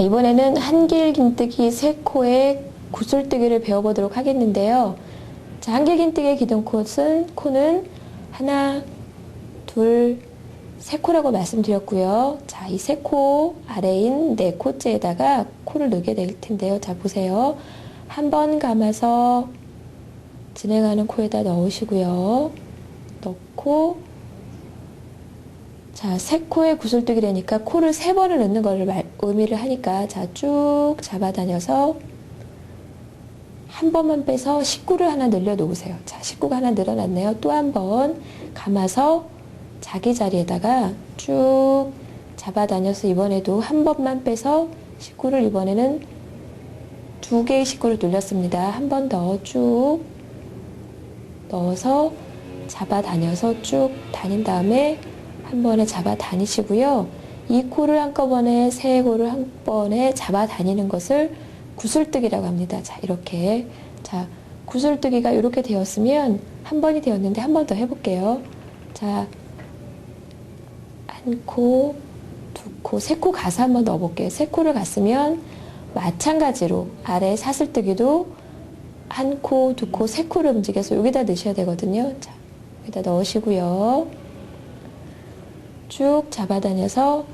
이번에는 한길 긴뜨기 세 코의 구슬뜨기를 배워보도록 하겠는데요. 자, 한길 긴뜨기의 기둥 코는 코는 하나, 둘, 세 코라고 말씀드렸고요. 자, 이 세 코 아래인 네 코째에다가 코를 넣게 될 텐데요. 자, 보세요. 한 번 감아서 진행하는 코에다 넣으시고요. 넣고 자, 세 코에 구슬뜨기라니까 코를 세 번을 넣는 거를 말, 의미를 하니까 자, 쭉 잡아다녀서 한 번만 빼서 식구를 하나 늘려 놓으세요. 자, 식구가 하나 늘어났네요. 또 한 번 감아서 자기 자리에다가 쭉 잡아다녀서 이번에도 한 번만 빼서 식구를 이번에는 두 개의 식구를 돌렸습니다. 한 번 더 쭉 넣어서 잡아다녀서 쭉 다닌 다음에 한 번에 잡아 다니시고요. 이 코를 한꺼번에 세 코를 한 번에 잡아 다니는 것을 구슬뜨기라고 합니다. 자, 이렇게. 자, 구슬뜨기가 이렇게 되었으면 한 번이 되었는데 한 번 더 해볼게요. 자, 한 코, 두 코, 세 코 가서 한 번 넣어볼게요. 세 코를 갔으면 마찬가지로 아래 사슬뜨기도 한 코, 두 코, 세 코를 움직여서 여기다 넣으셔야 되거든요. 자, 여기다 넣으시고요. 쭉 잡아다녀서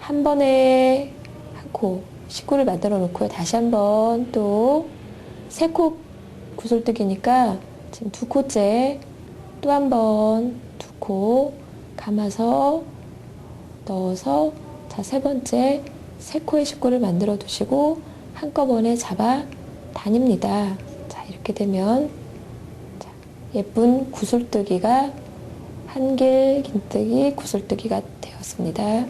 한 번에 한 코, 식구를 만들어 놓고요. 다시 한 번 또 세 코 구슬뜨기니까 지금 두 코째 또 한 번 두 코 감아서 넣어서 자 세 번째 세 코의 식구를 만들어 두시고 한꺼번에 잡아 다닙니다. 자 이렇게 되면 자, 예쁜 구슬뜨기가 한길 긴뜨기 구슬뜨기가 되었습니다.